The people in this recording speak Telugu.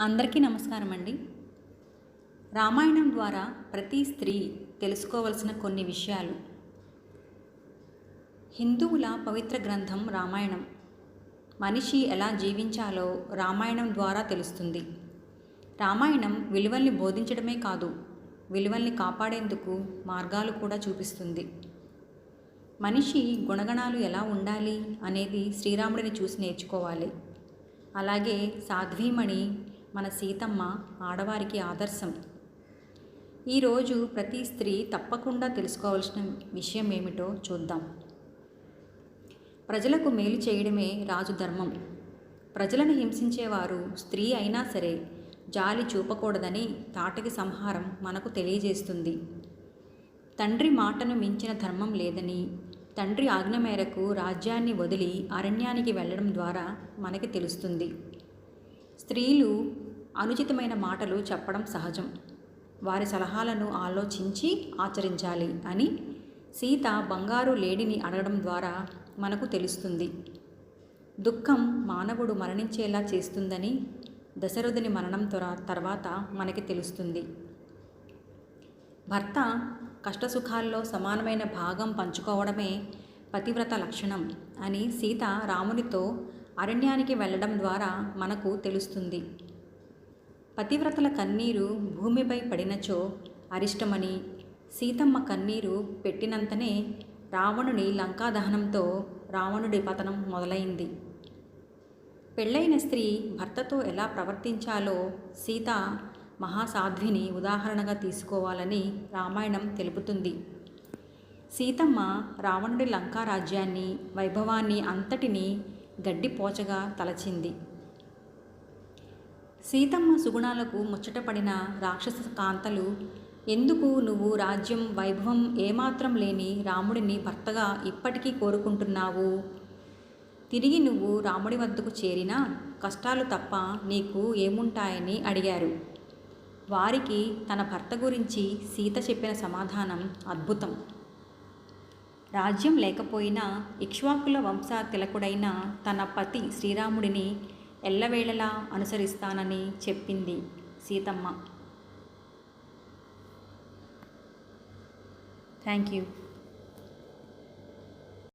అందరికీ నమస్కారం అండి రామాయణం ద్వారా ప్రతి స్త్రీ తెలుసుకోవలసిన కొన్ని విషయాలు. హిందువుల పవిత్ర గ్రంథం రామాయణం. మనిషి ఎలా జీవించాలో రామాయణం ద్వారా తెలుస్తుంది. రామాయణం విలువల్ని బోధించడమే కాదు విలువల్ని కాపాడేందుకు మార్గాలు కూడా చూపిస్తుంది. మనిషి గుణగణాలు ఎలా ఉండాలి అనేది శ్రీరాముడిని చూసి నేర్చుకోవాలి. అలాగే సాధ్వీమణి మన సీతమ్మ ఆడవారికి ఆదర్శం. ఈరోజు ప్రతి స్త్రీ తప్పకుండా తెలుసుకోవాల్సిన విషయం ఏమిటో చూద్దాం. ప్రజలకు మేలు చేయడమే రాజు ధర్మం. ప్రజలను హింసించేవారు స్త్రీ అయినా సరే జాలి చూపకూడదని తాటకి సంహారం మనకు తెలియజేస్తుంది. తండ్రి మాటను మించిన ధర్మం లేదని తండ్రి ఆజ్ఞ మేరకు రాజ్యాన్ని వదిలి అరణ్యానికి వెళ్ళడం ద్వారా మనకి తెలుస్తుంది. స్త్రీలు అనుచితమైన మాటలు చెప్పడం సహజం. వారి సలహాలను ఆలోచించి ఆచరించాలి అని సీత బంగారు లేడిని అడగడం ద్వారా మనకు తెలుస్తుంది. దుఃఖం మానవుడు మరణించేలా చేస్తుందని దశరథుని మరణం త్వర తర్వాత మనకి తెలుస్తుంది. భర్త కష్టసుఖాల్లో సమానమైన భాగం పంచుకోవడమే పతివ్రత లక్షణం అని సీత రామునితో అరణ్యానికి వెళ్ళడం ద్వారా మనకు తెలుస్తుంది. పతివ్రతల కన్నీరు భూమిపై పడినచో అరిష్టమని సీతమ్మ కన్నీరు పెట్టినంతనే రావణుని లంకాదహనంతో రావణుడి పతనం మొదలైంది. పెళ్ళైన స్త్రీ భర్తతో ఎలా ప్రవర్తించాలో సీత మహాసాధ్విని ఉదాహరణగా తీసుకోవాలని రామాయణం తెలుపుతుంది. సీతమ్మ రావణుడి లంకారాజ్యాన్ని వైభవాన్ని అంతటినీ గడ్డిపోచగా తలచింది. సీతమ్మ సుగుణాలకు ముచ్చటపడిన రాక్షస కాంతలు ఎందుకు నువ్వు రాజ్యం వైభవం ఏమాత్రం లేని రాముడిని భర్తగా ఇప్పటికీ కోరుకుంటున్నావు? తిరిగి నువ్వు రాముడి వద్దకు చేరినా కష్టాలు తప్ప నీకు ఏముంటాయని అడిగారు. వారికి తన భర్త గురించి సీత చెప్పిన సమాధానం అద్భుతం. రాజ్యం లేకపోయినా ఇక్ష్వాకుల వంశ తిలకుడైన తన పతి శ్రీరాముడిని ఎల్లవేళలా అనుసరిస్తానని చెప్పింది సీతమ్మ. Thank you